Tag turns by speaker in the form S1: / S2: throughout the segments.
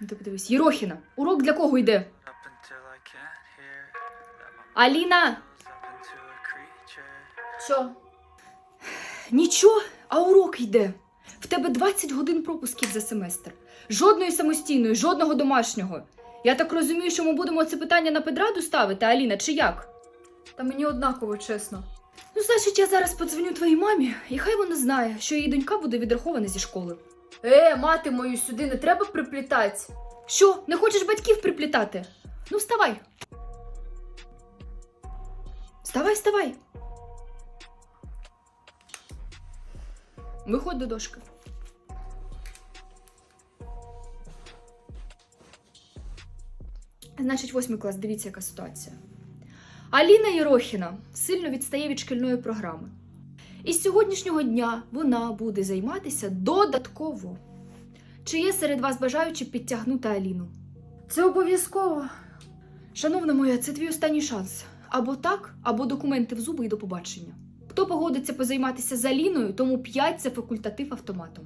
S1: Ну, ти подивись, Єрохіна, урок для кого йде? Аліна! Що? Нічого, а урок йде. В тебе 20 годин пропусків за семестр. Жодної самостійної, жодного домашнього. Я так розумію, що ми будемо це питання на педраду ставити, Аліна, чи як? Та мені однаково, чесно. Ну, значить, я зараз подзвоню твоїй мамі, і хай вона знає, що її донька буде відрахована зі школи. Е, мати мою сюди не треба приплітати. Що, не хочеш батьків приплітати? Ну, вставай. Вставай, вставай. Виходь до дошки. Значить, восьмий клас, дивіться, яка ситуація. Аліна Єрохіна сильно відстає від шкільної програми. І з сьогоднішнього дня вона буде займатися додатково. Чи є серед вас бажаючі підтягнути Аліну? Це обов'язково. Шановна моя, це твій останній шанс. Або так, або документи в зуби і до побачення. Хто погодиться позайматися з Аліною, тому 5 це факультатив автоматом.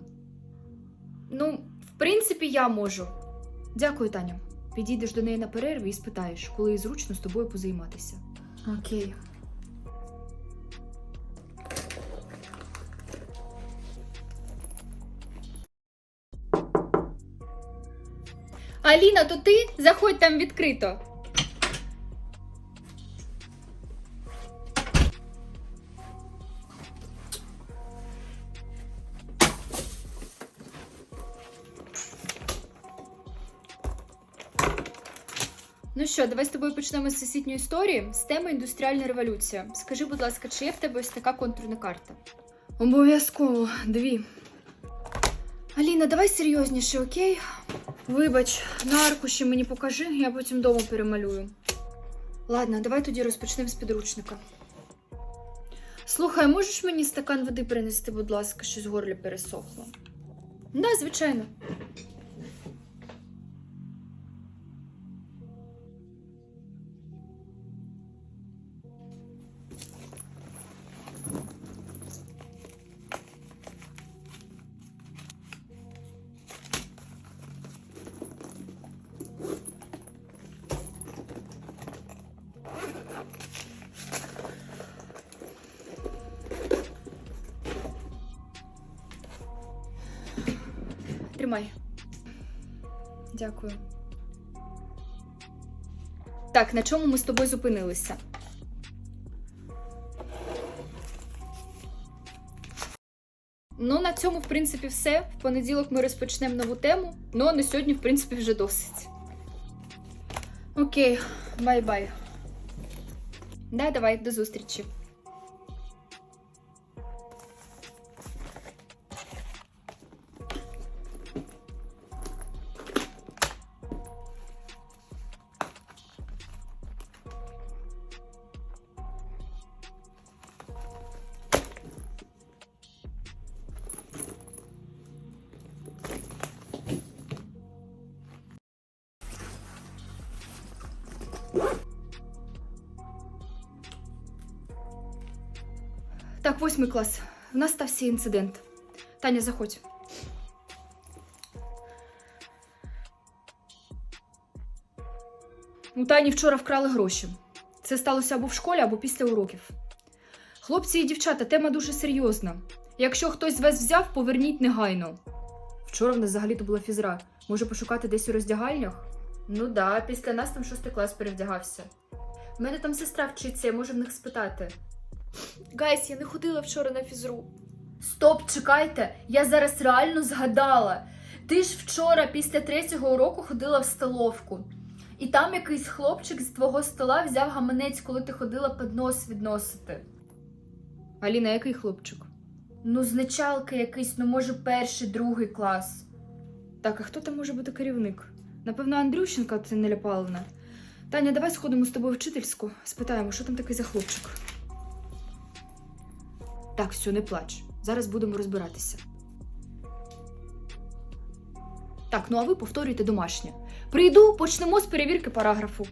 S1: Ну, в принципі, я можу. Дякую, Таня. Підійдеш до неї на перерві і спитаєш, коли їй зручно з тобою позайматися. Окей. Аліна, то ти? Заходь там відкрито. Ну що, давай з тобою почнемо з всесвітньої історії з теми індустріальна революція. Скажи, будь ласка, чи є в тебе ось така контурна карта? Обов'язково, дві. Аліна, давай серйозніше, окей? Вибач, на аркуші мені покажи, я потім вдома перемалюю. Ладно, давай тоді розпочнемо з підручника. Слухай, можеш мені стакан води принести, будь ласка, щось в горлі пересохло? Да, звичайно. Тримай. Дякую. Так, на чому ми з тобою зупинилися? Ну, на цьому, в принципі, все. В понеділок ми розпочнемо нову тему. Ну, а на сьогодні, в принципі, вже досить. Окей, бай-бай. Да, давай, до зустрічі. Так, восьмий клас. В нас стався інцидент. Таня, заходь. У Тані вчора вкрали гроші. Це сталося або в школі, або після уроків. Хлопці і дівчата, тема дуже серйозна. Якщо хтось з вас взяв, поверніть негайно. Вчора в нас взагалі-то була фізра. Може пошукати десь у роздягальнях? Ну да, після нас там шостий клас перевдягався. У мене там сестра вчиться, я можу в них спитати. Гайс, я не ходила вчора на фізру. Стоп, чекайте, я зараз реально згадала. Ти ж вчора після третього уроку ходила в столовку. І там якийсь хлопчик з твого стола взяв гаманець, коли ти ходила піднос відносити. Аліна, який хлопчик? Ну, значалки якийсь, ну може, перший, другий клас. Так, а хто там може бути керівник? Напевно, Андрющенка це не Ляпалина. Таня, давай сходимо з тобою вчительську, спитаємо, що там такий за хлопчик. Так, все, не плач. Зараз будемо розбиратися. Так, ну а ви повторюйте домашнє. Прийду, почнемо з перевірки параграфу.